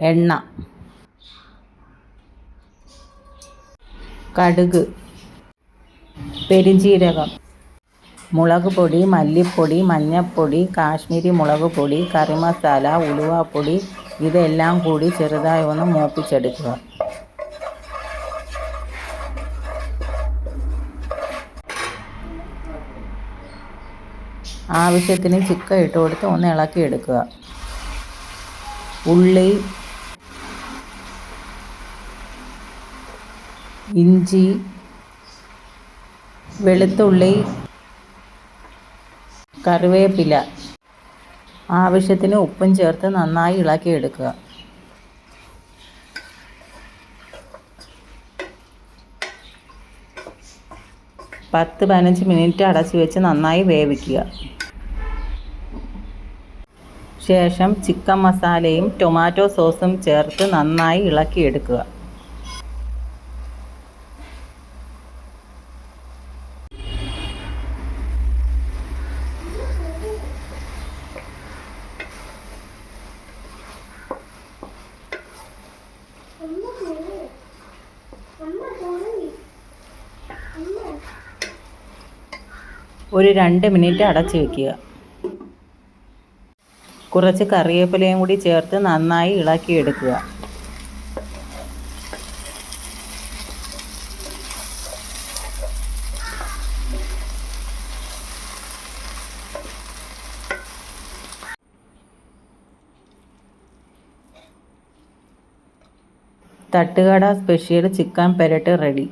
എണ്ണ. കടുക്. പെരുംജീരകം. മുളക് പൊടി മല്ലിപ്പൊടി മഞ്ഞൾപ്പൊടി കാശ്മീരി മുളക് പൊടി കറി മസാല ഉലുവാപ്പൊടി. ഇതെല്ലാം കൂടി ചെറുതായി ഒന്ന് മൂപ്പിച്ചെടുക്കുക. ആവശ്യത്തിന് ചിക്കൻ ഇട്ട് കൊടുത്ത് ഒന്ന് ഇളക്കി എടുക്കുക ഉള്ളി ഇഞ്ചി വെളുത്തുള്ളി കറിവേപ്പില. ആവശ്യത്തിന് ഉപ്പും ചേർത്ത് നന്നായി ഇളക്കിയെടുക്കുക. പത്ത് പതിനഞ്ച് മിനിറ്റ് അടച്ച് വെച്ച് നന്നായി വേവിക്കുക. ശേഷം ചിക്കൻ മസാലയും ടൊമാറ്റോ സോസും ചേർത്ത് നന്നായി ഇളക്കിയെടുക്കുക. ഒരു രണ്ട് മിനിറ്റ് അടച്ചു വെക്കുക. കുറച്ച് കറിവേപ്പിലയും കൂടി ചേർത്ത് നന്നായി ഇളക്കിയെടുക്കുക തട്ടുകട സ്പെഷ്യൽ ചിക്കൻ പെരട്ട് റെഡി.